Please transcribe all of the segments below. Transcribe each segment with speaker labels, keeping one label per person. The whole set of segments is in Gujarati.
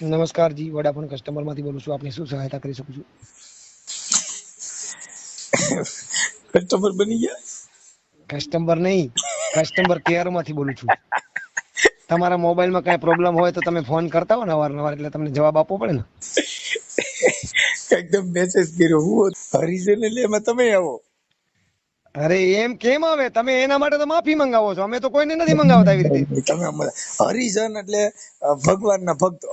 Speaker 1: નમસ્કાર જી વડાફોન કસ્ટમરમાંથી બોલું છું. આપની શું સહાયતા કરી શકું છું?
Speaker 2: કસ્ટમર બની ગયા?
Speaker 1: કસ્ટમર નહીં કસ્ટમર કેરમાંથી બોલું છું. તમારા મોબાઈલમાં કઈ પ્રોબ્લેમ હોય તો તમે ફોન કરતા હો ને અવારનવાર એટલે તમને જવાબ આપવો પડે ને.
Speaker 2: એકદમ મેસેજ કર્યો. હું હરિજન એટલે એમાં તમે આવો.
Speaker 1: અરે એમ કેમ આવે? તમે એના માટે તો માફી મંગાવો છો. અમે તો કોઈને નથી મંગાવતા આવી રીતે.
Speaker 2: તમે હરિજન એટલે ભગવાનના ભક્તો.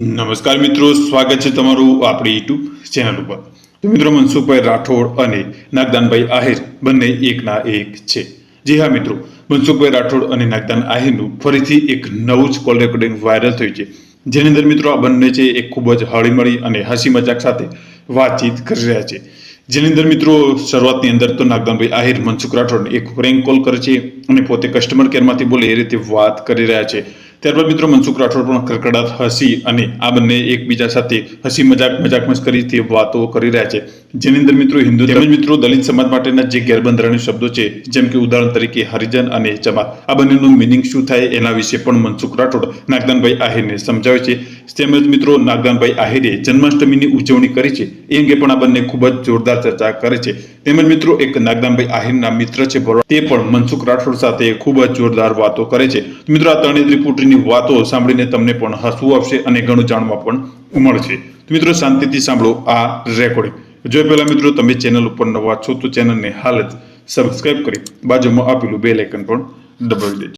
Speaker 3: નમસ્કાર મિત્રો, સ્વાગત છે તમારું આપણી યુટ્યુબ ચેનલ ઉપર. તો મિત્રો, મનસુખભાઈ રાઠોડ અને નાગદાનભાઈ આહિર, બંને એકના એક છે. જી હા મિત્રો, મનસુખભાઈ રાઠોડ અને નાગદાન આહિરનું ફરીથી એક નવું જ કોલ રેકોર્ડિંગ વાયરલ થયું છે. જેની અંદર મિત્રો, આ બંને છે એ ખૂબ જ હળીમળી અને હસી મજાક સાથે વાતચીત કરી રહ્યા છે. જેની અંદર મિત્રો, શરૂઆતની અંદર તો નાગદાનભાઈ આહિર, મનસુખ રાઠોડને એક પ્રેન્ક કોલ કરે છે અને પોતે કસ્ટમર કેરમાંથી બોલે એ રીતે વાત કરી રહ્યા છે. ત્યારબાદ મિત્રો મનસુખ રાઠોડ પણ ખડખડાટ હસી અને આ બંને એકબીજા સાથે હસી મજાક મજાક મસ્કરીથી વાતો કરી રહ્યા છે. જેની અંદર મિત્રો હિન્દુ તેમજ મિત્રો દલિત સમાજ માટેના જે ગેરબંધારણીય શબ્દો છે જેમ કે ઉદાહરણ તરીકે હરિજન અને જમાત આ બંનેનું મિનિંગ શું થાય એના વિશે પણ મનસુખ રાઠોડ નાગદાનભાઈ આહિરને સમજાવે છે. તેમજ મિત્રો નાગદાનભાઈ આહિરે જન્માષ્ટમીની ઉજવણી કરી છે. એ અંગે પણ આ બંને ખૂબ જ જોરદાર ચર્ચા કરે છે. તેમજ મિત્રો એક નાગદાનભાઈ આહિરના મિત્ર છે તે પણ મનસુખ રાઠોડ સાથે ખૂબ જ જોરદાર વાતો કરે છે. મિત્રો આ ત્રણેય ત્રિપુટીની વાતો સાંભળીને તમને પણ હસવું આવશે અને ઘણું જાણવા પણ મળશે. મિત્રો શાંતિથી સાંભળો આ રેકોર્ડિંગ જો પહેલા મિત્રો તમે ચેનલ ઉપર નવા છો તો ચેનલને હાલ જ સબસ્ક્રાઇબ કરી બાજુમાં આપેલું બે લેકન પણ દબાવી દેજો.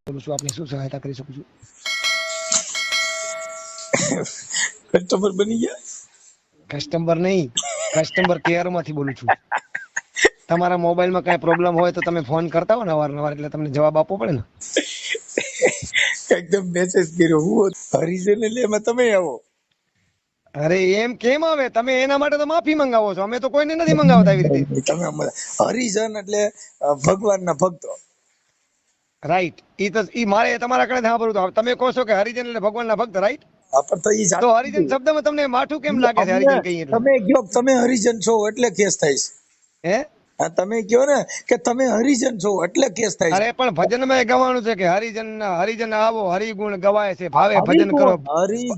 Speaker 1: શું સહાયતા કરી શકું છું?
Speaker 2: કસ્ટમર બની ગયા?
Speaker 1: કસ્ટમર નહીં. કસ્ટમર કેરમાંથી બોલું છું. તમારા મોબાઈલમાં કઈ પ્રોબ્લેમ હોય તો તમે ફોન કરતા હો ને અવારનવાર એટલે તમને જવાબ આપવો પડે ને.
Speaker 2: એકદમ મેસેજ કર્યો. હું હરિજન એટલે એમાં તમે આવો.
Speaker 1: અરે એમ કેમ આવે? તમે એના માટે તો માફી મંગાવો છો. અમે તો કોઈને નથી મંગાવતા આવી રીતે.
Speaker 2: તમે હરિજન એટલે ભગવાનના ભક્તો.
Speaker 1: રાઈટ ઈ તો ઈ મારે તમારા કણે સાંભળવું તો. તમે કહો છો કે હરિજન એટલે ભગવાનના ભક્ત રાઈટ
Speaker 2: પણ તો ઈ
Speaker 1: તો હરિજન શબ્દમાં તમને માઠું કેમ લાગે છે? હરિજન કહીએ
Speaker 2: તમે કયો તમે હરિજન છો એટલે કેસ થાય છે.
Speaker 1: હા?
Speaker 2: તમે કયો ને કે તમે હરિજન છો એટલે કેસ થાય
Speaker 1: અરે પણ ભજનમાં માં ગવાનું છે કે હરિજન હરિજન આવો હરિગુણ ગવાય છે ભાવે ભજન કરો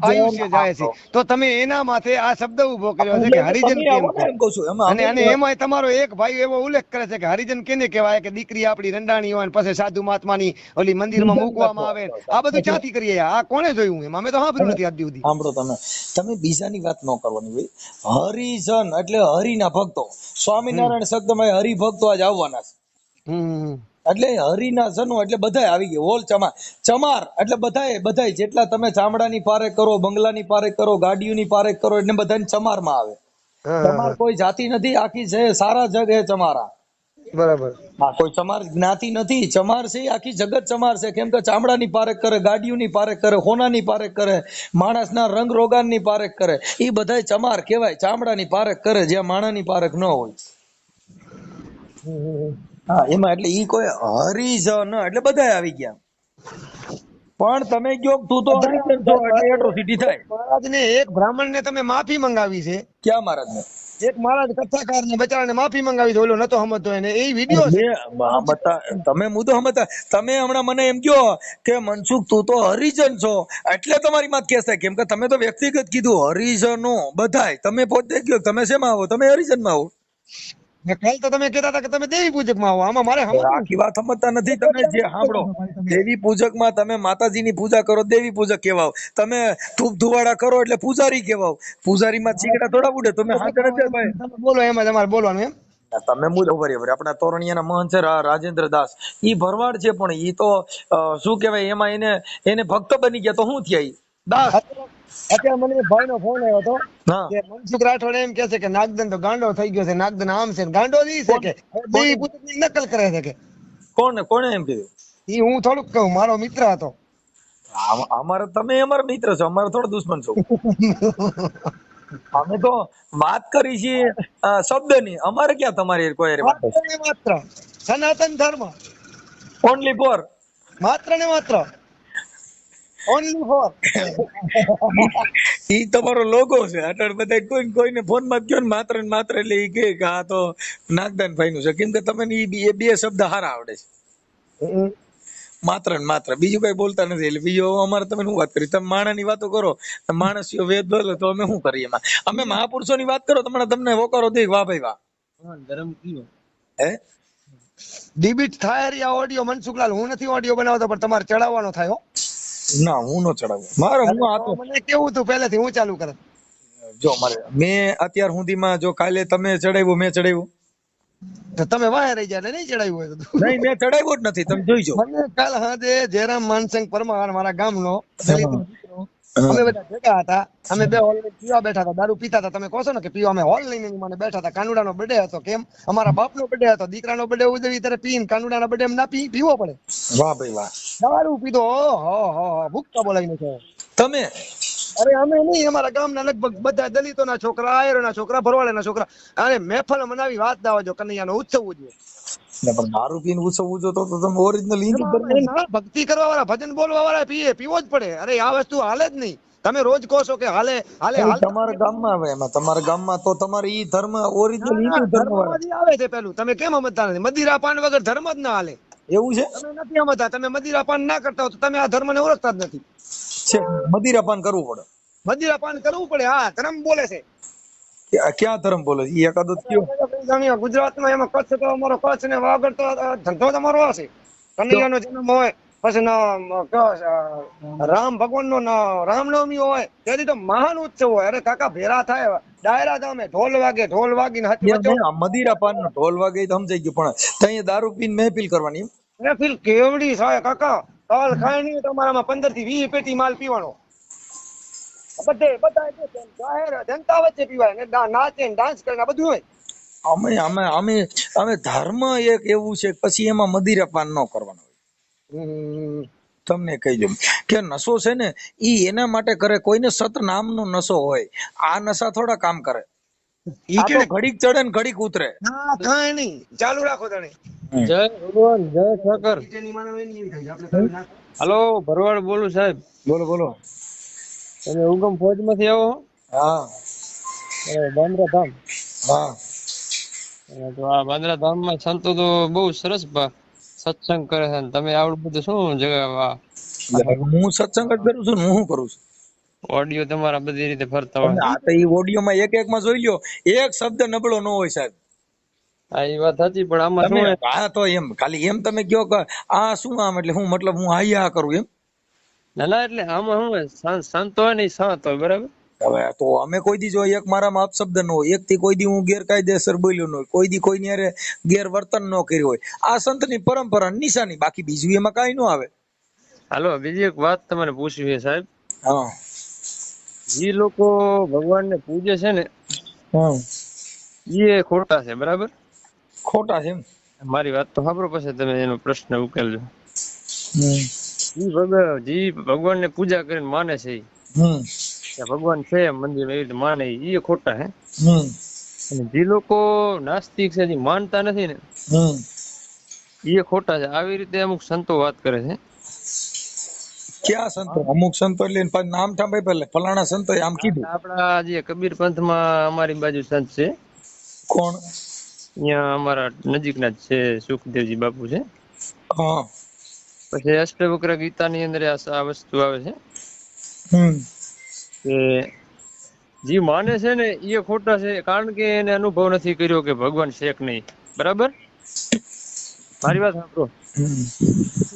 Speaker 1: આયુષ્ય જાય છે. તો તમે એના માથે આ શબ્દ ઊભો કર્યો છે કે હરિજન કેમ
Speaker 2: છું?
Speaker 1: અને અને એમાં તમારો એક ભાઈ એવો ઉલ્લેખ કરે છે કે હરિજન કેને કહેવાય? કે દીકરી આપણી રંડાણી હોય પછી સાધુ મહાત્માની ઓલી મંદિરમાં મૂકવામાં આવે આ બધું ક્યાંથી કરીએ? આ કોને જોયું એમાં? અમે તો સાંભળ્યું નથી આજ સુધી.
Speaker 2: સાંભળો તમે. તમે બીજાની વાત ન કરવાની ભાઈ. હરિજન એટલે હરિના ભક્તો. સ્વામિનારાયણ શબ્દમાં હરિભક્તો આજ આવવાના છે. એટલે હરિના જનો એટલે બધાય આવી ગયા. હોલ ચમાર ચમાર એટલે બધાય બધાય જેટલા તમે ચામડાની પારે કરો બંગલાની પારે કરો ગાડીઓની પારે કરો એટલે બધાને ચમારમાં આવે. ચમાર કોઈ જાતિ નથી આખી છે સારા જગ હે ચમારા.
Speaker 1: બરાબર.
Speaker 2: હા કોઈ ચમાર જ્ઞાતિ નથી. ચમાર છે આખી જગત ચમાર છે. કેમ કે ચામડાની પારેખ કરે ગાડીઓની પારેખ કરે હોનાની પારેખ કરે માણસના રંગ રોગાનની પારેખ કરે. એ બધાય ચમાર કહેવાય. ચામડાની પારેખ કરે જ્યાં માણાની પારેખ ન હોય. હા એમાં એટલે ઈ કોઈ હરિજન એટલે બધા આવી ગયા. પણ તમે કયો તું તો હરિજન છો એટલે એટ્રોસિટી થાય.
Speaker 1: મહારાજને એક બ્રાહ્મણને તમે માફી મંગાવી છે.
Speaker 2: ક્યાં મહારાજ ને
Speaker 1: એક મહારાજ કથાકારને બચારાને માફી મંગાવી છે. ઓલો નતો સમજતો એને એ વીડિયો છે.
Speaker 2: તમે મુદ્દો સમજતા તમે હમણાં મને એમ કહો કે મનસુખ તું તો હરિજન છો. એટલે તમારી માં કેસ થાય. કેમ કે તમે તો વ્યક્તિગત કીધું હરિજનો બધાય. તમે પોતે કયો તમે શેમાં આવો? તમે હરિજનમાં આવો.
Speaker 1: ને કાલ તો તમે કહેતા હતા કે તમે દેવી પૂજકમાં આવો. આમાં મારે
Speaker 2: આખી વાત સમજતા નથી તમે જે સાંભળો. દેવી પૂજકમાં તમે માતાજીની પૂજા કરો દેવી પૂજક કહેવાઓ. તમે ધૂપ ધુવાડા કરો એટલે પૂજારી કહેવાઓ. પૂજારી માં ચીકડા થોડા ઉડે. તમે હાજર જ ભાઈ
Speaker 1: બોલો એમાં તમારે બોલવાનું એમ?
Speaker 2: તમે મુદ્દો બરાબર આપણા તોરણિયાના મહંત છે રાજેન્દ્ર દાસ ઈ ભરવાડ છે પણ ઈ તો શું કહેવાય એમાં એને એને ભક્ત બની ગયા તો શું થયા દાસ.
Speaker 1: અત્યારે મને ભાઈ નો ફોન આવ્યો હતો કે મનસુખ રાઠોડ એમ કે છે કે નાગદન તો ગાંડો થઈ ગયો છે નાગદન આમ છે ગાંડો ઈ છે કે દેવી પૂજકની નકલ કરે છે કે.
Speaker 2: કોણ કોણે એમ કીધું?
Speaker 1: ઈ હું થોડુંક કહું મારો મિત્ર હતો.
Speaker 2: અમારે તમે અમારા મિત્ર છો અમારે થોડો દુશ્મન છો. અમે તો વાત કરી છીએ શબ્દની. અમારે ક્યાં તમારી કોઈ
Speaker 1: માત્ર સનાતન ધર્મ.
Speaker 2: ઓનલી ફોર
Speaker 1: માત્ર ને માત્ર. ઓનલી ફોર
Speaker 2: ઈ તમારો લોગો છે. અટલ બધા કોઈ કોઈને ફોનમાં કયો ને માત્ર ને માત્ર એટલે ઈ કહે કે આ તો નાગદાન ભાઈ નું છે. કેમ કે તમને ઈ બે- બે શબ્દ હારા આવડે છે. માત્ર ને માત્ર. બીજું કઈ બોલતા નથી. એટલે બીજું અમારે તમે શું વાત કરી? તમે માણસની વાતો કરો. માણસ વેદ બોલે તો અમે શું કરીએ એમાં? અમે મહાપુરુષો ની વાત કરો તમને તમને હોકારો દઈ વાહ ભાઈ વાહ. હે?
Speaker 1: ડિબિટ થાય રી આ ઓડિયો મનસુખલાલ. હું નથી ઓડિયો બનાવતો પણ તમારે ચડાવવાનો થાય હો.
Speaker 2: ના હું નો ચડાવું. મારે હું આ તો
Speaker 1: મને કેવું હતું પહેલેથી હું ચાલુ કરે
Speaker 2: જો મારે મેં અત્યાર સુધીમાં જો કાલે તમે ચડાવ્યું મેં ચડાવ્યું.
Speaker 1: તો તમે વાહે રહી જાય નહીં ચડાવ્યું હોય તો
Speaker 2: નહીં મેં ચડાવ્યું જ નથી તમે જોઈજો
Speaker 1: મને કાલ હાજે જયરામ માનસંગ પરમાર મારા ગામનો. અમે બધા ભેગા હતા. અમે બે હોલ પીવા બેઠા હતા. દારૂ પીતા હતા. તમે કહો છો ને કે પીવા અમે હોલ લઈને મને બેઠા હતા. કાનુડાનો બર્થડે હતો કેમ? અમારા બાપનો બર્થડે હતો. દીકરાનો બર્થડે ઉજવી ત્યારે પીને કાનુડાના બર્થડે ના પી પીવો પડે.
Speaker 2: વાહ ભાઈ વાહ.
Speaker 1: દારૂ પીધો. હો હો હો ભૂક્કા બોલાવીને છે.
Speaker 2: તમે?
Speaker 1: અરે અમે નહીં. અમારા ગામના લગભગ બધા દલિતોના છોકરા આયરોના છોકરા ભરવાડેના છોકરા. અને મહેફલ મનાવી વાત દાવા જો કનૈયાનો ઉત્સવ ઉજવ્યો
Speaker 2: ને પણ દારૂ પીને ઉછો જોતો તો તમે ઓરિજિનલ હિન્દુ ધર્મ
Speaker 1: ભક્તિ કરવા વાળા ભજન બોલવા વાળા પીએ પીવો જ પડે. અરે આ વસ્તુ હાલે જ નહીં. તમે રોજ કહો છો કે હાલે હાલે
Speaker 2: તમારા ગામમાં આવે એમાં તમારા ગામમાં તો તમારે ઈ ધર્મ ઓરિજિનલ હિન્દુ ધર્મ
Speaker 1: આવે છે પેલું. તમે કેમ સમજતા નથી? મદિરા પાન વગર ધર્મ જ ના હાલે.
Speaker 2: એવું છે?
Speaker 1: તમે નથી સમજતા તમે મદિરા પાન ના કરતા હો તો તમે આ ધર્મને ઓળખતા જ નથી.
Speaker 2: છે મદિરાપાન કરવું પડે.
Speaker 1: મદિરા પાન કરવું પડે. હા ધર્મ બોલે છે.
Speaker 2: ક્યાં- ક્યાં ધર્મ બોલે ઈ એકાદો
Speaker 1: થયો ગુજરાતમાં એમાં કચ્છ તો અમારો કચ્છ ને વાગડ તો ધંધો તમારો હશે કનૈયાનો જન્મ હોય પછી છે, રામ ભગવાન નો રામનવમી હોય તેથી તો મહાન ઉત્સવ હોય. અરે કાકા ભેરા થાય ડાયરા તમે ઢોલ વાગે ઢોલ વાગીને ને
Speaker 2: એમ પાન નો ઢોલ વાગે તો સમજાઈ ગયું પણ ત્યાં દારૂ પીને મહેફિલ કરવાની?
Speaker 1: મહેફિલ કેવડી થાય કાકા. કાલ ખાય નહીં તમારામાં પંદરથી વીસ પેટી માલ પીવાનો. બધે બધા જાહેર જનતા વચ્ચે પીવાય. ને નાચે ડાન્સ કરે બધું હોય.
Speaker 2: અમે અમે અમે અમે ધર્મ એક એવું છે પછી એમાં મદિરાપાન ન કરવાનું હોય. તમને કહી દઉં. કે નશો છે ને એ એના માટે કરે કોઈને સત નામનો નશો હોય આ નશા થોડા કામ કરે.
Speaker 1: ઈ કે
Speaker 2: ઘડીક ચડે ને ઘડીક ઉતરે.
Speaker 1: હા કાઈ નહીં. ચાલુ રાખો તણે.
Speaker 4: જય ભગવાન જય ઠાકર.
Speaker 1: નીચેની માનવ એની એવી થાય છે. આપણે કરી નાખો.
Speaker 4: હાલો ભરવાડ બોલું સાહેબ.
Speaker 2: બોલો બોલો.
Speaker 4: તમે ઉગમ ફોજમાંથી આવો?
Speaker 2: હા.
Speaker 4: બાંદ્રા ધામ
Speaker 2: હા.
Speaker 4: તો આ બાંદ્રા ધામમાં સંતો તો બહુ સરસ સત્સંગ કરે છે તમે આવડું બધું શું જગા
Speaker 2: હું સત્સંગ જ કરું છું હું શું કરું છું?
Speaker 4: ઓડિયો તમારા બધી રીતે ફરતા હોય.
Speaker 2: આ તો ઈ ઓડિયો માં એક એક માં જોઈ લ્યો. એક શબ્દ નબળો ન હોય સાહેબ.
Speaker 4: હા એ વાત સાચી પણ આમાં શું
Speaker 2: હા તો એમ ખાલી એમ તમે કયો કે આ શું આમ એટલે હું મતલબ હું હાયા કરું એમ?
Speaker 4: ના ના એટલે આમાં શું સંત હોય ને સંત હોય બરાબર?
Speaker 2: હવે તો અમે કોઈ દી જો એક મારામાં અપશબ્દ ન હોય એક થી કોઈ દી હું ગેરકાયદેસર બોલ્યો ન હોય કોઈ દી કોઈની હારે ગેરવર્તન ન કર્યું હોય. આ સંતની પરંપરા નિશાની બાકી બીજું એમાં કાંઈ ન આવે.
Speaker 4: હાલો બીજી એક વાત તમને પૂછવી છે સાહેબ.
Speaker 2: હા.
Speaker 4: જે લોકો ભગવાનને પૂજે છે ને
Speaker 2: હા.
Speaker 4: એ ખોટા છે બરાબર?
Speaker 2: ખોટા છે એમ.
Speaker 4: મારી વાત તો સાંભળો પછી તમે એનો પ્રશ્ન ઉકેલજો.
Speaker 2: હમ.
Speaker 4: જી ભગવાન જી ભગવાનને પૂજા કરીને માને છે ભગવાન છે મંદિર એવી રીતે માને એ ખોટા હે. અને જે લોકો નાસ્તિક છે જે માનતા નથી ને એ ખોટા છે. આવી રીતે અમુક સંતો વાત કરે છે.
Speaker 2: ક્યાં સંતો? અમુક સંતો એટલે નામ ઠાંભાઈ પહેલે. ફલાણા સંતો આમ કીધું.
Speaker 4: આપણા જે કબીર પંથમાં અમારી બાજુ સંત છે.
Speaker 2: કોણ?
Speaker 4: અહીંયા અમારા નજીકના જ છે સુખદેવજી બાપુ છે.
Speaker 2: હા.
Speaker 4: પછી અષ્ટવક્ર ગીતાની અંદર આ વસ્તુ આવે છે. કે જે માને છે ને એ ખોટા છે કારણ કે એને અનુભવ નથી કર્યો કે ભગવાન છે કે નહીં. બરાબર? મારી વાત સાંભળો.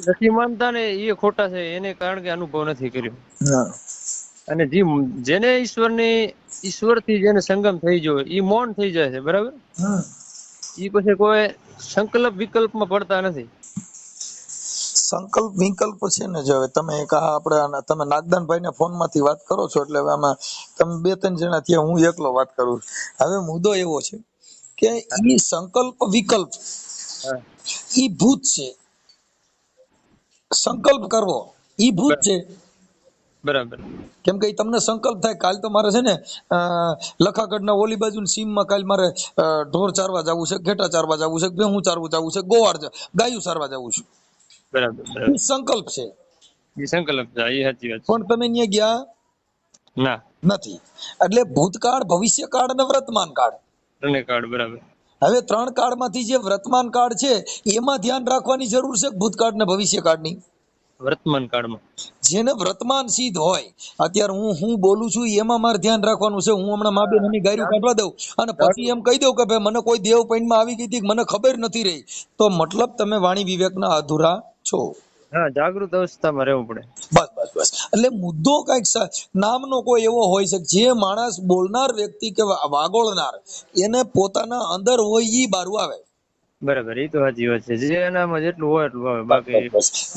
Speaker 4: નથી માનતા ને એ ખોટા છે એને કારણ કે અનુભવ નથી કર્યો.
Speaker 2: હા.
Speaker 4: અને જે જેને ઈશ્વરની ઈશ્વરથી જેને સંગમ થઈ ગયો એ મૌન થઈ જાય છે બરાબર? એ પછી કોઈ સંકલ્પ વિકલ્પમાં પડતા નથી.
Speaker 2: સંકલ્પ વિકલ્પ છે ને જો તમે એક આ આપણે તમે નાગદાનભાઈ ના ફોનમાંથી વાત કરો છો એટલે આમાં તમે બે ત્રણ જણા થયા હું એકલો વાત કરું હવે મુદ્દો એવો છે કે ઈ સંકલ્પ વિકલ્પ. ઈ ભૂત છે. સંકલ્પ કરવો ઈ ભૂત છે.
Speaker 4: બરાબર.
Speaker 2: કેમ કે તમને સંકલ્પ થાય. કાલ તો મારે છે ને લખાગઢના ઓલી બાજુ સીમમાં કાલ મારે ઢોર ચારવા જવું છે ઘેટા ચારવા જવું છે ભેહું ચારવું જવું છે ગોવાર જા- ગાયું ચારવા જવું છે.
Speaker 4: બરાબર
Speaker 2: સંકલ્પ છે.
Speaker 4: એ સંકલ્પ છે એ સાચી વાત
Speaker 2: પણ તમે ત્યાં ગયા?
Speaker 4: ના.
Speaker 2: નથી. એટલે ભૂતકાળ ભવિષ્યકાળ અને વર્તમાન કાળ.
Speaker 4: ત્રણે કાળ બરાબર.
Speaker 2: હવે ત્રણ કાળમાંથી જે વર્તમાન કાળ છે એમાં ધ્યાન રાખવાની જરૂર છે ભૂતકાળ ને ભવિષ્ય કાળની
Speaker 4: વર્તમાન કાળમાં.
Speaker 2: જેને વર્તમાન સિદ્ધ હોય અત્યારે હું હું બોલું છું એમાં મારે ધ્યાન રાખવાનું છે. હું હમણાં મા બેન ગાયરું કાઢવા દઉં અને પછી એમ કહી દઉં કે ભાઈ મને કોઈ દેવ પૈણમાં આવી ગઈ હતી મને ખબર નથી રહી. તો મતલબ તમે વાણી વિવેકના અધૂરા છો?
Speaker 4: હા જાગૃત અવસ્થામાં રહેવું પડે.
Speaker 2: બસ બસ બસ. એટલે મુદ્દો કંઈક નામનો કોઈ એવો હોય છે જે માણસ બોલનાર વ્યક્તિ કે વાગોળનાર એને પોતાના અંદર હોય ઈ બારું આવે?
Speaker 4: બરાબર એ તો સાચી વાત છે. જેનામાં જેટલું હોય એટલું આવે બાકી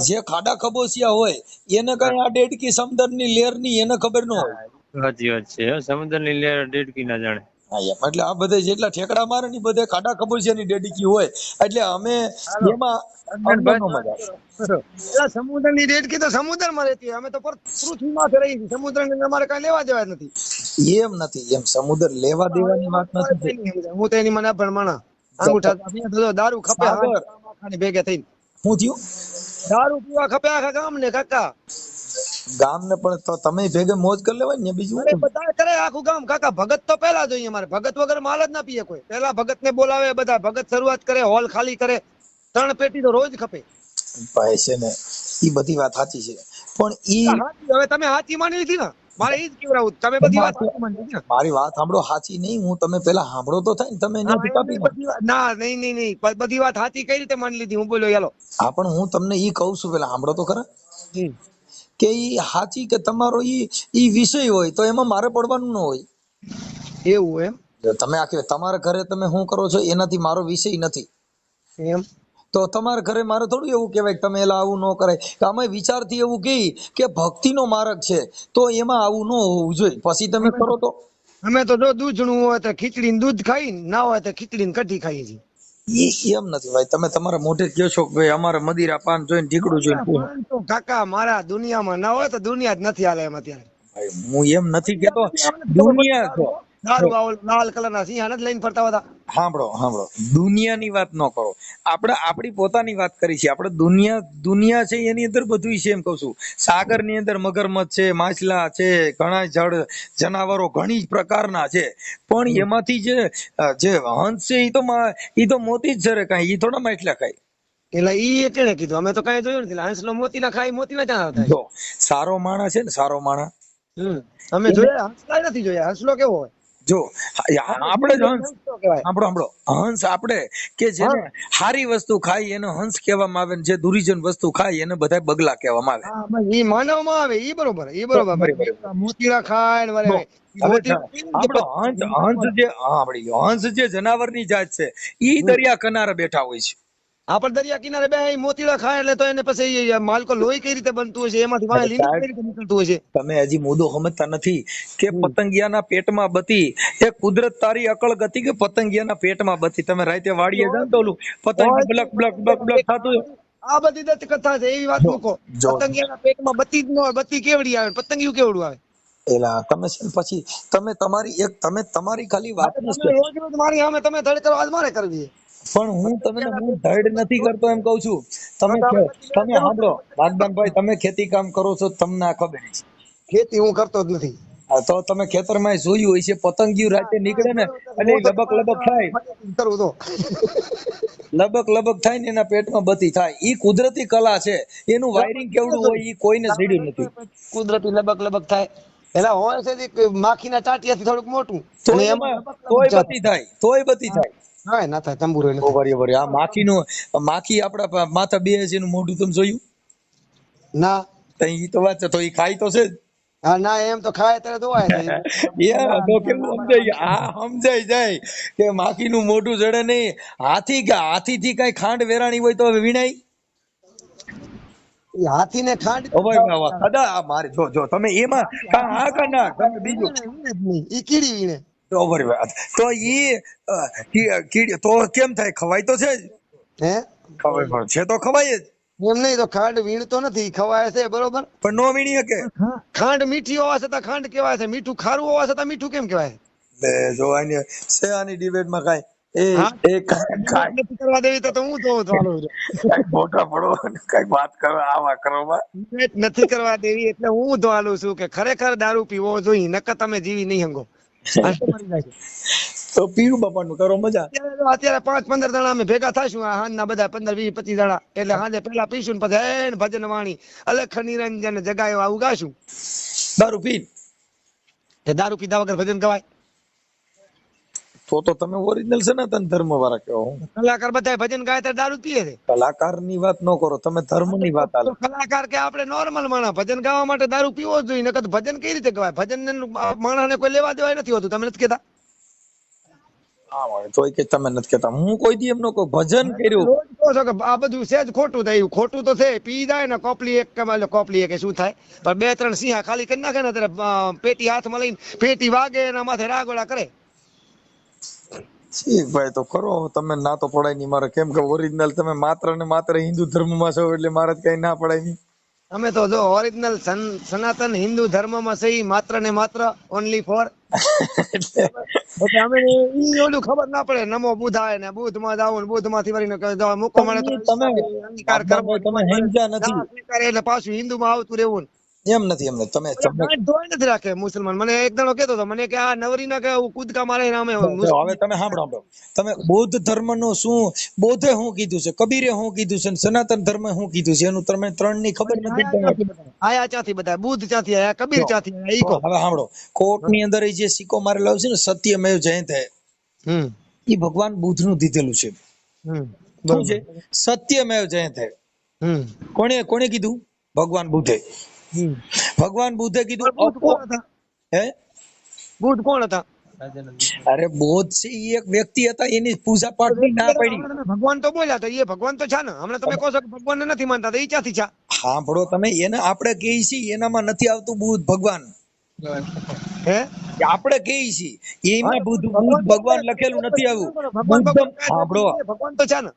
Speaker 2: જે ખાડા ખબોસિયા હોય એને કઈ આ ડેડકી સમંદરની લેરની એને ખબર ન હોય?
Speaker 4: સાચી વાત છે. સમુદ્રની લહેર ડેડકી ના જાણે.
Speaker 2: હા એમ. એટલે આ બધે જેટલા ઠેકડા મારે ને બધે ખાડા ખબોસિયાની ડેડકી હોય. એટલે અમે એમાં
Speaker 1: સમુદ્રની દેડકી તો સમુદ્રમાં રહેતી અમે તો પૃથ્વીમાં રહી સમુદ્રની અમારે કઈ લેવા દેવા નથી.
Speaker 2: એમ નથી એમ. સમુદ્ર લેવા દેવાની વાત નથી.
Speaker 1: હું તો એની મને પણ માણા અંગૂઠા દારૂ ખપે. ભેગે થઈને.
Speaker 2: શું થયું?
Speaker 1: દારૂ પીવા ખપે આખા ગામ ને કાકા.
Speaker 2: ગામને પણ તમે ભેગે મોજ કરી લેવાય ને બીજું
Speaker 1: બધા કરે આખું ગામ. કાકા ભગત તો પહેલા જોઈએ અમારે. ભગત વગર માલ જ ના પીએ કોઈ. પહેલા ભગત ને બોલાવે બધા ભગત શરૂઆત કરે હોલ ખાલી કરે. ત્રણ પેટી તો રોજ ખપે.
Speaker 2: ભાઈ છે ને ઈ બધી વાત સાચી છે. પણ ઈ
Speaker 1: હવે તમે સાચી માની લીધી ને? મારે ઈ જ કેવડાવું. તમે બધી વાત
Speaker 2: મારી વાત સાંભળો સાચી નહીં. હું તમે પેલા સાંભળો તો થાય ને તમે
Speaker 1: ના નહીં નહીં નહીં. બધી વાત સાચી કઈ રીતે માની લીધી? હું બોલ્યો યાલો
Speaker 2: હા પણ હું તમને ઈ કહું છું પેલા સાંભળો તો ખરા. કે એ સાચી કે તમારો ઈ ઈ વિષય હોય તો એમાં મારે પડવાનું ન હોય.
Speaker 1: એવું એમ?
Speaker 2: તમે આખી તમારા ઘરે તમે શું કરો છો એનાથી મારો વિષય નથી.
Speaker 1: એમ?
Speaker 2: તો તમારા ઘરે મારે થોડું એવું કહેવાય તમે એલા આવું ન કરાય. કે અમે વિચારથી એવું કહી કે ભક્તિનો માર્ગ છે તો એમાં આવું ન હોવું જોઈએ. પછી તમે કરો તો.
Speaker 1: અમે તો જો દૂધનું હોય તો ખીચડી ને દૂધ ખાઈ ના હોય તો ખીચડી ને કઢી ખાઈએ છીએ.
Speaker 2: એમ નથી ભાઈ તમે તમારા મોઢે કયો છો કે ભાઈ અમારે મદિરા પાન જોઈને ઢીકડું જોઈને.
Speaker 1: કાકા મારા દુનિયામાં ના હોય તો દુનિયા જ નથી હાલે એમ અત્યારે
Speaker 2: હું એમ નથી કેતો દુનિયા છો
Speaker 1: લાલ કલર સિંહા નથી લઈને ફરતા હતા.
Speaker 2: સાંભળો સાંભળો દુનિયાની વાત ન કરો. આપણે આપણી પોતાની વાત કરી છે. આપણે દુનિયા દુનિયા છે એની અંદર બધું છે એમ કહું છું. સાગરની અંદર મગરમચ્છ છે માછલા છે ઘણા જળ જનાવરો ઘણી જ પ્રકારના છે. પણ એમાંથી જે જે હંસ છે એ તો એ ઈ તો મોતી જ જરે કાંઈ. એ થોડા માછલા ખાય.
Speaker 1: એટલે ઈ એટલે કીધું? અમે તો કઈ જોયું નથી. હંસલો મોતી ના ખાય મોતી ના થાય.
Speaker 2: સારો માણસ છે ને સારો માણસ.
Speaker 1: અમે જોયા હંસલા નથી જોયા. હંસલો કેવો હોય?
Speaker 2: જો આપણે સાંભળો સાંભળો. હંસ આપણે કે જે હારી વસ્તુ ખાય એને હંસ કહેવામાં આવે જે દુરીજન વસ્તુ ખાય એને બધા બગલા કહેવામાં આવે.
Speaker 1: એ બસ માનવમાં આવે એ બરોબર એ બરોબર.
Speaker 2: મોતીરા
Speaker 1: મોતીડા ખાય ને
Speaker 2: હંસ હંસ જે હા સાંભળી હંસ જે જનાવરની જાત છે ઈ દરિયા કિનારે બેઠા હોય છે.
Speaker 1: આપણે દરિયા કિનારે બે મોતીડા ખાય એટલે તો એને પછી માલકો લોહી કઈ રીતે બનતું છે એમાંથી વાય લીલી કઈ રીતે નીકળતું હશે
Speaker 2: તમે હજી મુદ્દો સમજતા નથી કે પતંગિયાના પેટમાં બતી એ કુદરત તારી અકળ ગતિ કે પતંગિયાના પેટમાં બતી તમે રાતે વાડીએ જાઓ તો ઓલું પતંગ બ્લક બ્લક બ્લક બ્લક થતું.
Speaker 1: આ બધી દત્ત કથા છે એવી વાત મૂકો. પતંગિયાના પેટમાં બતી જ ન હોય બતી કેવડી આવે પતંગિયું કેવડું આવે
Speaker 2: એલા તમે છે પછી તમે તમારી એક તમે તમારી ખાલી વાત
Speaker 1: રોજ રોજ મારી સામે તમે ધડ આજ મારે કરવી છે.
Speaker 2: પણ હું તમને હું ધડ નથી કરતો એમ કહું છું. તમે તમે સાંભળો નાગદાનભાઈ તમે ખેતી કામ કરો છો તમને આ ખબર છે.
Speaker 1: ખેતી હું કરતો જ નથી.
Speaker 2: તો તમે ખેતરમાં જોયું હોય છે પતંગિયું રાતે નીકળે ને અને લબક લબક થાય.
Speaker 1: કરું તો.
Speaker 2: લબક લબક થાય ને એના પેટમાં બતી થાય. ઈ કુદરતી કલા છે. એનું વાયરિંગ કેવડું હોય ઈ કોઈને સીડ્યું નથી.
Speaker 1: કુદરતી લબક લબક થાય. એલા હોય છે માખી ના માખીના ચાટિયાથી થોડુંક મોટું.
Speaker 2: તો એમાં તોય બતી થાય તોય બતી થાય.
Speaker 1: કાંઈ ના થાય તંબુરો નથી.
Speaker 2: ઓવરી ઓવરી આ માખીનું માખી આપડા માથા બે છે એનું મોઢું તમે જોયું?
Speaker 1: ના.
Speaker 2: તો ઈ તો વાત છે તો ઈ ખાઈ તો છે
Speaker 1: હા ના એમ તો ખાય ત્યારે ધોવાય છે.
Speaker 2: યા તો કેવું સમજાય? આ સમજાય જાય કે માખીનું મોઢું જડે નહીં. હાથી કે હાથીથી કઈ ખાંડ વેરાણી હોય તો વીણાય?
Speaker 1: હાથી હાથીને ખાંડ.
Speaker 2: આ મારે જો જો તમે એમાં હા કા ના? તમે બીજું.
Speaker 1: ઈ કીડી વીણે.
Speaker 2: વાત તો ઈ કીડી તો કેમ થાય ખવાય તો છે જ
Speaker 1: હે
Speaker 2: ખવાય પણ છે તો ખવાય જ
Speaker 1: એમ નહીં તો ખાંડ વીણતો નથી ખવાય છે બરોબર
Speaker 2: પણ નો વીણી શકે
Speaker 1: ખાંડ મીઠી હોવા છતાં ખાંડ કહેવાય છે મીઠું ખારું હોવા છતાં મીઠું કેમ કહેવાય
Speaker 2: લે જો આની છે આની ડિબેટમાં કાઈ એ એ કાંઈ કાંઈ
Speaker 1: નથી કરવા દેવી તો હું જોઉં છું હાલો.
Speaker 2: કાંઈક મોટા પડો અને કાંઈક વાત કરો આવા કરો.
Speaker 1: નથી કરવા દેવી એટલે હું તો છું કે ખરેખર દારૂ પીવો જોઈએ નકર તમે જીવી નહીં હંગો?
Speaker 2: તો પીરું બાપાનું કરો મજા.
Speaker 1: અત્યારે પાંચ પંદર જણા અમે ભેગા થશું આ હાંજના બધા પંદર વીસ પચીસ જણા. એટલે હાજે પેલા પીશું ને પછી એન ભજન વાણી. અલખ નિરંજન જગાયો આવું ગાશું
Speaker 2: દારૂ પી.
Speaker 1: દારૂ પીધા વગર ભજન ગવાય.
Speaker 2: તો તો તમે ઓરિજિનલ સનાતન ધર્મ વાળા કહો.
Speaker 1: કલાકાર બધા ભજન ગાય ત્યારે દારૂ પીએ છે.
Speaker 2: કલાકારની વાત ન કરો તમે ધર્મની વાત
Speaker 1: આલો. કલાકાર કે આપણે નોર્મલ માણસ ભજન ગાવા માટે દારૂ પીવો જોઈએ નકર ભજન કઈ રીતે ગવાય? ભજન માણસને કોઈ લેવા દેવાય નથી હોતું તમે નથી કેતા
Speaker 2: હા તોય કે તમે નથી કેતા હું કોઈ દી એમ ન કહું ભજન કર્યું.
Speaker 1: કહો છો કે આ બધું સેજ ખોટું થયું. ખોટું તો છે પી જાય ને કોપલી એક કમાલે કોપલી એક શું થાય? પણ બે ત્રણ સિંહા ખાલી કરી નાખે ને ત્યારે પેટી હાથમાં લઈને પેટી વાગે એના માથે રાગોળા કરે.
Speaker 2: ઠીક ભાઈ તો ખરો તમે ના તો પડાય નહીં મારે. કેમ કે ઓરિજિનલ તમે માત્ર ને માત્ર હિન્દુ ધર્મમાં છો એટલે મારે કઈ ના પડાય નહીં.
Speaker 1: અમે તો જો ઓરિજિનલ સનાતન હિન્દુ ધર્મમાં સહી માત્ર ને માત્ર ઓનલી ફોર એટલે અમે ઈ ઓલું ખબર ના પડે નમો બુધાય ને બુધમાં જાવ ને બુધમાંથી વળીને મૂકો મળે તો
Speaker 2: તમે
Speaker 1: અંગીકાર કરવો
Speaker 2: તમે સમજ્યા નથી.
Speaker 1: એટલે પાછું હિન્દુ માં આવતું રહેવું ને.
Speaker 2: એમ નથી એમ તમે
Speaker 1: ધોઈ નથી રાખે મુસલમાન. મને એક દાડો કહેતો હતો મને કે આ નવરી ના કે કૂદકા મારે
Speaker 2: નામે હવે તમે સાંભળો. તમે બૌદ્ધ ધર્મનું શું બૌદ્ધે શું કીધું છે કબીરે શું કીધું છે સનાતન ધર્મે શું કીધું છે એનું તમે ત્રણની ખબર નથી
Speaker 1: આયા ચાથી બધા બુદ્ધ ચાથી આયા કબીર ચાથી આયા ઈ કહો
Speaker 2: હવે સાંભળો કોર્ટની અંદર એ જે સિક્કો મારેલો છે ને સત્યમેવ જયંતે
Speaker 1: હમ.
Speaker 2: એ ભગવાન બુદ્ધનું દીધેલું છે.
Speaker 1: હમ
Speaker 2: શું છે? સત્યમેવ જયંતે
Speaker 1: હમ.
Speaker 2: કોણે કોણે કીધું? ભગવાન બુદ્ધે. ભગવાન બુદ્ધે કીધું
Speaker 1: બુદ્ધ કોણ હતા?
Speaker 2: હે?
Speaker 1: બુદ્ધ કોણ હતા?
Speaker 2: અરે બોધ છે એ એક વ્યક્તિ હતા એની પૂજા પાઠની ના પડી.
Speaker 1: ભગવાન તો બોલ્યા તો એ ભગવાન તો છે ને. હમણાં તમે કહો છો કે ભગવાન નથી માનતા તો એ ક્યાંથી છે?
Speaker 2: સાંભળો તમે એને આપણે કહીએ છીએ એનામાં નથી આવતું બુદ્ધ ભગવાન.
Speaker 1: હે?
Speaker 2: આપણે કહીએ છીએ એમાં બુદ્ધ ભગવાન લખેલું નથી આવ્યું.
Speaker 1: ભગવાન તો છે ને.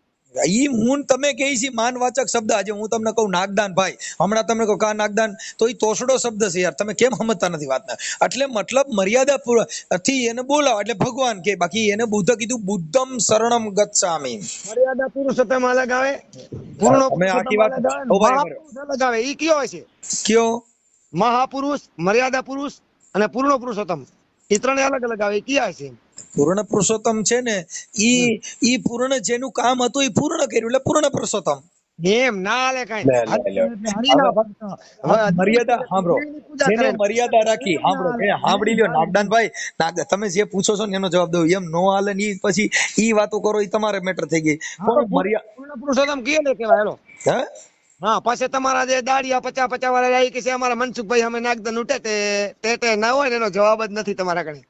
Speaker 2: ઈ હું તમે કહે છે માનવાચક શબ્દ આજે હું તમને કહું નાગદાન ભાઈ હમણાં તમને કહું કા નાગદાન? તો એ તોસડો શબ્દ છે યાર. તમે કેમ સમજતા નથી વાતને? એટલે મતલબ મર્યાદા થી એને બોલાવો. એટલે ભગવાન કે બાકી એને બુદ્ધ કીધું બુદ્ધમ શરણમ ગચ્છામિ.
Speaker 1: મર્યાદા પુરુષોત્તમ અલગ આવે? પૂર્ણ
Speaker 2: તમે આખી વાત-
Speaker 1: અલગ આવે. ઈ કયો છે
Speaker 2: કયો?
Speaker 1: મહાપુરુષ મર્યાદા પુરુષ અને પૂર્ણ પુરુષોત્તમ એ ત્રણે અલગ અલગ આવે. કયા છે
Speaker 2: પૂર્ણ પુરુષોત્તમ છે ને ઈ ઈ પૂર્ણ જેનું કામ હતું એ પૂર્ણ કર્યું એટલે પૂર્ણ પુરુષોત્તમ
Speaker 1: એમ ના લે કઈ.
Speaker 2: લે, લે, લે.
Speaker 1: હરિના ભક્ત. હવે
Speaker 2: મર્યાદા સાંભળો. જેને મર્યાદા રાખી સાંભળો. એ સાંભળી લ્યો નાગદાનભાઈ નાગ તમે જે પૂછો છો ને એનો જવાબ દઉં. એમ નો હાલે ને પછી ઈ વાતો કરો ઈ તમારે મેટર થઈ ગઈ. પણ મર્યાદા
Speaker 1: પૂર્ણ પુરુષોત્તમ કીએ ને કેવાય હેલો.
Speaker 2: હે?
Speaker 1: હા પછી તમારા જે દાડિયા પચા પચા વાળા આવી કે છે અમારા મનસુખભાઈ અમે નાગદન ઉઠે તે તે ના હોય ને એનો જવાબ જ નથી તમારા કણે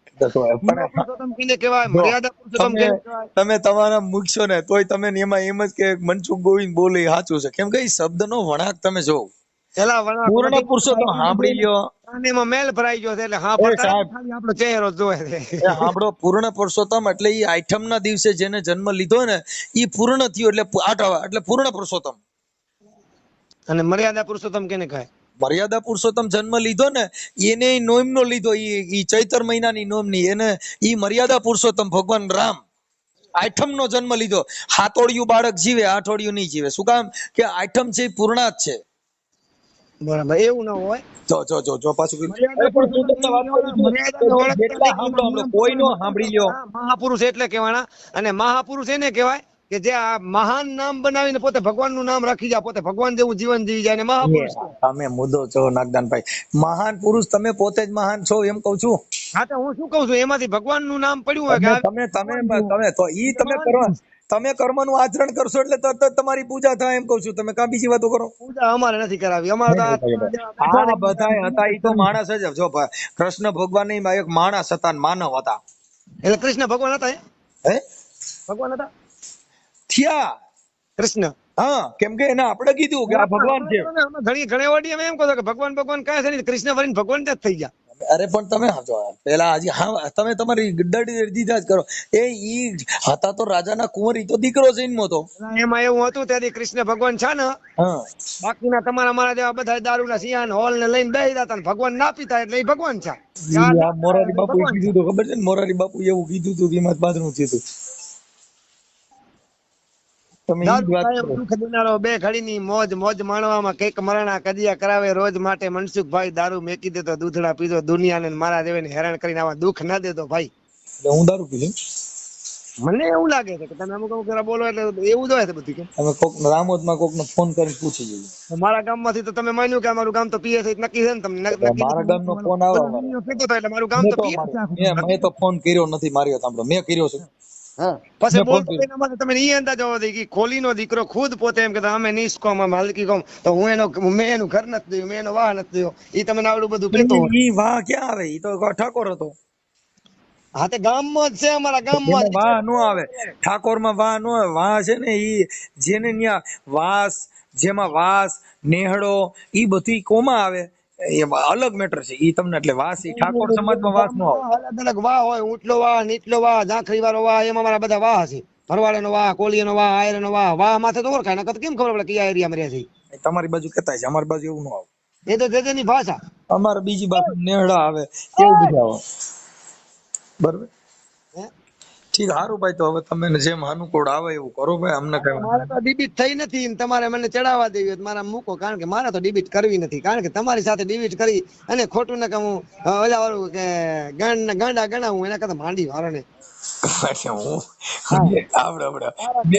Speaker 2: તમે તમારા મૂકશો ને તોય તમે એમાં એમ જ કે મનસુખ ગોવિંદ બોલે સાચું છે. કેમ કે શબ્દ નો વણાક તમે
Speaker 1: વણા
Speaker 2: પૂર્ણ સાંભળી લ્યો.
Speaker 1: એમાં મેલ ભરાઈ ગયો છે એટલે આપણો ચહેરો જોવે છે.
Speaker 2: એ પૂર્ણ પુરુષોત્તમ એટલે એ આઠમ ના દિવસે જેને જન્મ લીધો ને એ પૂર્ણ થયો એટલે આઠ એટલે પૂર્ણ પુરુષોત્તમ.
Speaker 1: અને મર્યાદા પુરુષોત્તમ કેને કહે
Speaker 2: મર્યાદા પુરુષોત્તમ જન્મ લીધો ને એને નોમ નો લીધો ઈ ઈ ચૈતર મહિનાની નોમની એને એ મર્યાદા પુરુષોત્તમ ભગવાન રામ આઠમ નો જન્મ લીધો. હાથોડિયું બાળક જીવે આઠોડિયું નહીં જીવે. શું કામ? કે આઠમ છે ઈ પૂર્ણા જ છે.
Speaker 1: બરાબર એવું ના હોય.
Speaker 2: જો જો જો જો પાછું કોઈનો સાંભળી લ્યો.
Speaker 1: મહાપુરુષ એટલે કહેવાના. અને મહાપુરુષ એને કહેવાય કે જે આ મહાન નામ બનાવીને પોતે ભગવાનનું નામ રાખી જાય પોતે ભગવાન જેવું જીવન જીવી જાય ને મહાપુરુષ
Speaker 2: તમે મુદ્દો છો નાગદાનભાઈ. મહાન પુરુષ તમે પોતે જ મહાન છો એમ કહું છું.
Speaker 1: હા તો હું શું કહું છું? એમાંથી ભગવાનનું નામ પડ્યું હોય કે
Speaker 2: તમે તમે તમે તો ઈ તમે કરો. તમે કર્મનું આચરણ કરશો એટલે તરત જ તમારી પૂજા થાય એમ કહું છું. તમે કાં બીજી વાતો કરો?
Speaker 1: પૂજા અમારે નથી કરાવી. અમારે તો આ-
Speaker 2: બધા હતા ઈ તો માણસ જ જો કૃષ્ણ ભગવાન એક માણસ હતા માનવ હતા.
Speaker 1: એટલે કૃષ્ણ ભગવાન હતા
Speaker 2: હે?
Speaker 1: ભગવાન હતા?
Speaker 2: થયા.
Speaker 1: કૃષ્ણ.
Speaker 2: હા કેમ કે એને આપણે કીધું કે આ ભગવાન છે.
Speaker 1: ઘણી ઘણી વાડી અમે એમ કહો કે ભગવાન ભગવાન કાંઈ છે નહીં કૃષ્ણ વરીને ભગવાન જ થઈ ગયા.
Speaker 2: અરે પણ તમે સમજો પેલા હજી હા તમે તમારી ગડ્ડાડી દીધા જ કરો. એ ઈ હતા તો રાજાના કુંવર તો દીકરો જન્મો તો.
Speaker 1: એમાં એવું હતું ત્યાંથી કૃષ્ણ ભગવાન છે ને બાકીના તમારા મારા જેવા બધા દારૂ ના સિયાન હોલ ને લઈને જતા ને ભગવાન ના પીતા એટલે એ ભગવાન છે.
Speaker 2: મોરારી બાપુ કીધું તો ખબર છે મોરારી બાપુ એવું કીધું હતું એમાં બાદનું થયું હતું તમે ઈ જ
Speaker 1: દારૂ
Speaker 2: વાત
Speaker 1: કાયમ
Speaker 2: કરો
Speaker 1: દુઃખ દેનારો બે ઘડીની મોજ મોજ માણવામાં કંઈક મરણા કજિયા કરાવે રોજ માટે મનસુખભાઈ દારૂ મેકી દેતો દૂધડા પીધો દુનિયાને મારા જેવાને હેરાન કરીને આવા દુઃખ ના દેતો ભાઈ.
Speaker 2: હું દારૂ પીધું
Speaker 1: મને એવું લાગે છે કે તમે અમુક અમુક જરા બોલો એટલે એવું જ હોય છે બધું કે.
Speaker 2: તમે કોક રામોદમાં કોકને ફોન કરીને પૂછી જઈએ
Speaker 1: મારા ગામમાંથી તો તમે માન્યું કે અમારું ગામ તો પીએસ નક્કી છે ને તમને?
Speaker 2: મારા ગામ નો ફોન આવે
Speaker 1: એટલે મારું ગામ તો છે. આખું.
Speaker 2: મેં- મેં તો ફોન કર્યો નથી માર્યો સાંભળો. મેં કર્યો છે.
Speaker 1: પછી બોલતો. એના તમે નહીં અંદાજો હોવો કે ખોલીનો દીકરો ખુદ પોતે એમ કહેતા અમે નિષ્કોમ અમે હલકી કોમ તો હું એનો મેં એનું ઘર નથી દઉં મેં એનો વાહ નથી દઉં એ તમને આવડું બધું કહેતો.
Speaker 2: ઈ વાહ ક્યાં આવે? ઈ તો ઠાકોર હતો.
Speaker 1: હા તે ગામમાં જ છે અમારા ગામમાં જ
Speaker 2: વાહ નો આવે. ઠાકોરમાં વાહ નો આવે. વાહ છે ને ઈ જેને ન્યા વાસ જેમાં વાસ નેહડો ઈ બધી કોમાં આવે? એ અલગ મેટર છે. ઈ તમને એટલે વાસ ઈ ઠાકોર સમાજમાં વાસ નો આવે
Speaker 1: અલગ અલગ વાહ હોય. ઊંટલો વાહ નીચલો વાહ ઝાંખરી વાળો વાહ એમાં મારા બધા વાહ છે. ભરવાડેનો વાહ કોલીનો વાહ આયરનો વાહ વાહ માથે તો ઓળખાય. નકર કેમ ખબર પડે કયા એરિયામાં રહે છે
Speaker 2: તમારી બાજુ કેતા છે. અમારી બાજુ એવું ન આવે.
Speaker 1: એ તો જે ભાષા.
Speaker 2: અમારે બીજી બાજુ નેહડા આવે. એવું બધું આવે. બરોબર? ઠીક સારું ભાઈ તો હવે તમે જેમ અનુકૂળ આવે એવું કરો ભાઈ અમને કઈ
Speaker 1: મારે તો ડિબિટ થઈ નથી તમારે મને ચડાવવા દેવી હોય મારા મૂકો કારણ કે મારે તો ડિબિટ કરવી નથી કારણ કે તમારી સાથે ડિબિટ કરી અને ખોટું ના હું ઓલા વાળું કે ગાંડ ગાંડા ગણાવું એના કરતા માંડી વાળો ને.
Speaker 2: હું? આવડે આવડે.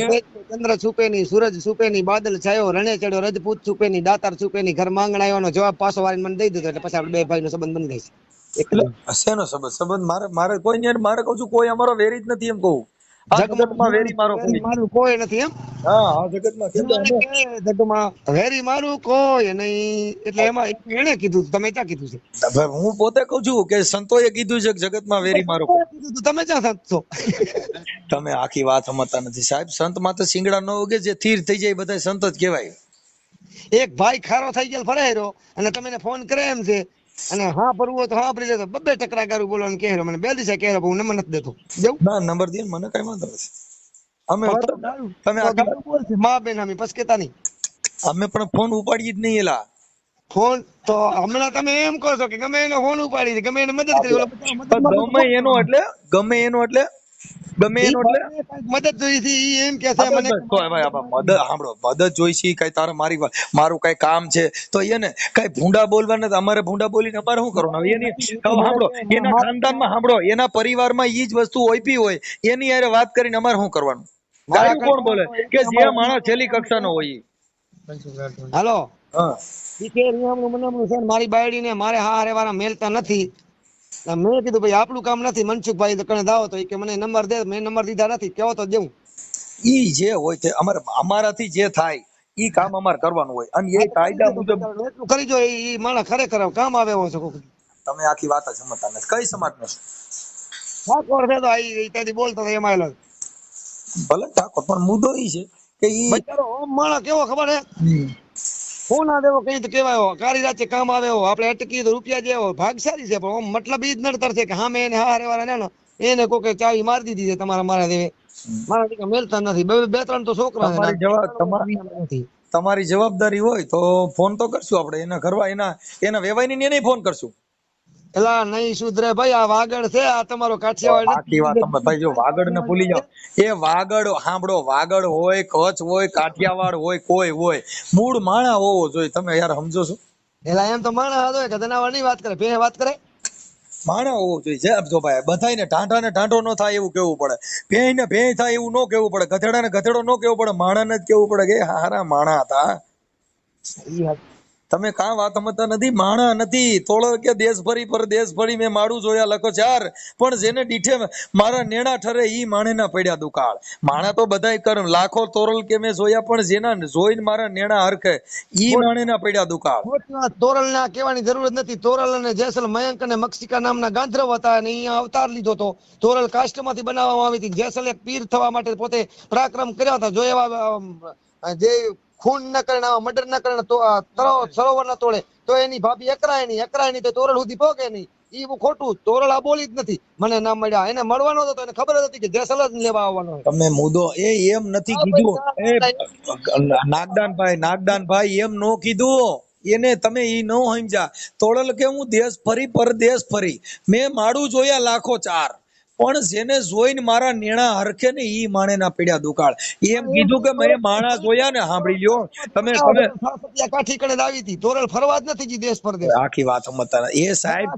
Speaker 2: બે
Speaker 1: ચંદ્ર છુપે ની સૂરજ છુપે ની બાદલ છાયો રણે ચડ્યો રજપૂત છુપે ની દાતાર છુપે ની ઘર માંગણા આવ્યો જવાબ પાછો વાળીને મને દઈ દીધો એટલે પછી આપડે બે ભાઈ નો સંબંધ બની જાય. છે
Speaker 2: એટલે શેનો સંબંધ? સંબંધ મારે મારે કોઈ નહીં મારે કહું છું કોઈ અમારો વેરી જ નથી એમ કહું. આ જગતમાં વેરી મારો કોઈ.
Speaker 1: મારું કોઈ નથી એમ.
Speaker 2: હા આ જગતમાં કે
Speaker 1: વેરી મારું કોઈ નહીં. એટલે એમાં એને કીધું તમે ક્યાં કીધું છે?
Speaker 2: હું પોતે કહું છું કે સંતોએ કીધું છે કે જગતમાં વેરી મારો
Speaker 1: તમે ક્યાં સંત? છો
Speaker 2: તમે આખી વાત સમજતા નથી. સાહેબ સંત માત્ર સિંગડા ન ઉગે જે થીર થઈ જાય બધાય બધા સંત જ કહેવાય.
Speaker 1: એક ભાઈ ખારો થઈ ગયેલ ફરાય રહ્યો અને તમે ફોન કરે એમ છે અને હા ભરવું તો હા ભરી લેતો બબ્બે ટકરા ગારું બોલવાનું કહે મને બે દિવસે કે હું નંબર નથી દેતો. જવું
Speaker 2: ના નંબર દે મને કઈ વાંધો નથી. અમે તમે
Speaker 1: માં બેન અમે પસકેતા નહીં.
Speaker 2: અમે પણ ફોન ઉપાડીએ જ નહીં એલા.
Speaker 1: ફોન? તો હમણાં તમે એમ કહો છો કે ગમે એનો ફોન ઉપાડી ગમે એને મદદ કરી
Speaker 2: ગમે એનો એટલે ગમે એનો એટલે ગમે એનો એટલે
Speaker 1: મદદ જોઈ છે ઈ એમ કે છે મને
Speaker 2: બસ, બસ, તો ભાઈ આપા મદદ સાંભળો મદદ જોઈશે કઈ તારે મારી વાત- મારું કઈ કામ છે. તો એને કઈ ભૂંડા બોલવાના અમારે ભૂંડા બોલીને અમારે શું કરવાનું? એની સાંભળો એના ખાનદાનમાં સાંભળો એના પરિવારમાં ઈ જ વસ્તુ ઓઈપી હોય એની હારે વાત કરીને અમારે શું કરવાનું? ગાયું કોણ બોલે? કે જે માણસ છેલ્લી કક્ષાનો હોય
Speaker 1: હાલો.
Speaker 2: હા.
Speaker 1: ઈ કે નિયમનું મનામનું છે ને મારી મારે હા હારે વાળા મેલતા નથી. મેં કીધું ભાઈ આપણું કામ નથી મનસુખભાઈ કણે દાવો તો કે મને નંબર દે મેં નંબર દીધા નથી કેવો તો દેવું.
Speaker 2: ઈ જે હોય તે અમારે અમારાથી જે થાય ઈ કામ અમારે કરવાનું હોય. અને એ કાયદા મુજબ
Speaker 1: કરી જો ઈ માણસ ખરેખર કામ આવે એવો છે
Speaker 2: તમે આખી વાત સમજતા નથી. કઈ સમાજનો છો?
Speaker 1: ઠાકોર છે તો આઈ ત્યાંથી બોલતો હતો એમાં
Speaker 2: ભલે ઠાકોર પણ મુદ્દો ઈ છે કે ઈ
Speaker 1: બચારો માણસ કેવો ખબર હે ફોન આવે એવો કઈ કહેવાયો કાળી રાતે કામ આવે એવો આપણે અટકી તો રૂપિયા જેવો ભાગશાળી છે પણ મતલબ ઈ જ નડતર છે કે હા મેં એને હા હારે વાળા ને એને કોકે ચાવી મારી દીધી છે તમારા મારા દેવે મારા દીકરા મેલતા નથી. બે બે ત્રણ તો છોકરા
Speaker 2: તમારી જવાબ તમારી
Speaker 1: નથી.
Speaker 2: તમારી જવાબદારી હોય તો ફોન તો કરશું આપણે. એના ઘરવા એના એના વેવાઈની એને ફોન કરશું.
Speaker 1: એલા નહીં સુધરે ભાઈ આ વાગડ છે આ તમારો કાઠિયાવાડ
Speaker 2: આખી વાત તમે ભાઈ જો વાગડ ને ભૂલી જાઓ. એ વાગડ સાંભળો વાગડ હોય કચ્છ હોય કાઠિયાવાડ હોય કોઈ હોય મૂળ માણા હોવો જોઈએ. તમે યાર સમજો છો?
Speaker 1: એલા એમ તો માણા હતો કે જનાવરની વાત કરે ભે વાત કરે.
Speaker 2: માણા હોવો જોઈએ. જે જો ભાઈ બધાયને ટાંટા ને ટાંટો ન થાય એવું કેવું પડે. ભેંય ને ભેંય થાય એવું ન કેવું પડે. ગધેડા ને ગધેડો ન કેવું પડે. માણાને જ કેવું પડે કે હારા માણા હતા. તમે કાં વાત સમજતા નથી? માણા નથી. તોળર કે દેશ ફરી પર દેશ ફરી મેં માડું જોયા લખો ચાર પણ જેને દીઠે મારા નેણા ઠરે ઈ માણે ના પડ્યા દુકાળ. માણા તો બધાય કરમ. લાખો તોરલ કે મેં જોયા પણ જેના જોઈને મારા નેણા હરખે ઈ માણે ના પડ્યા દુકાળ.
Speaker 1: તોરલ ના કહેવાની જરૂર નથી. તોરલ અને જેસલ મયંક અને મક્ષિકા નામના ગાંધર્વ હતા અને અહીંયા અવતાર લીધો હતો. તોરલ કાષ્ટમાંથી બનાવવામાં આવી હતી. જેસલ એક પીર થવા માટે પોતે પરાક્રમ કર્યા હતા. જો એવા જે ખૂન ન કરે મર્ડર ન કરે તો સરોવર ન તોડે. તો એની ભાભી અકરાય નહીં તો તોરલ સુધી ભોગે નહીં. ઈ ખોટું. તોરલ આ બોલી જ નથી. મને ના મળ્યા. એને મળવાનો હતો એને ખબર હતી કે જેસલ જ લેવા આવવાનો
Speaker 2: તમે મુદ્દો એ એમ નથી કીધું. નાગદાનભાઈ નાગદાનભાઈ એમ નો કીધું. એને તમે ઈ ન સમજ્યા. તોડલ કે હું દેશ ફરી પરદેશ ફરી. મેં માડું જોયા લાખો ચાર. પણ જેને જોઈને મારા નેણા હરખે ને ઈ માણે ના પડ્યા દુકાળ. એમ કીધું કે મેં માણા જોયા ને સાંભળી લ્યો. તમે તમે
Speaker 1: કાઠી કણે આવી હતી. તોરલ ફરવા જ નથી જી દેશ પરદેશ.
Speaker 2: આખી વાત સમજતા એ સાહેબ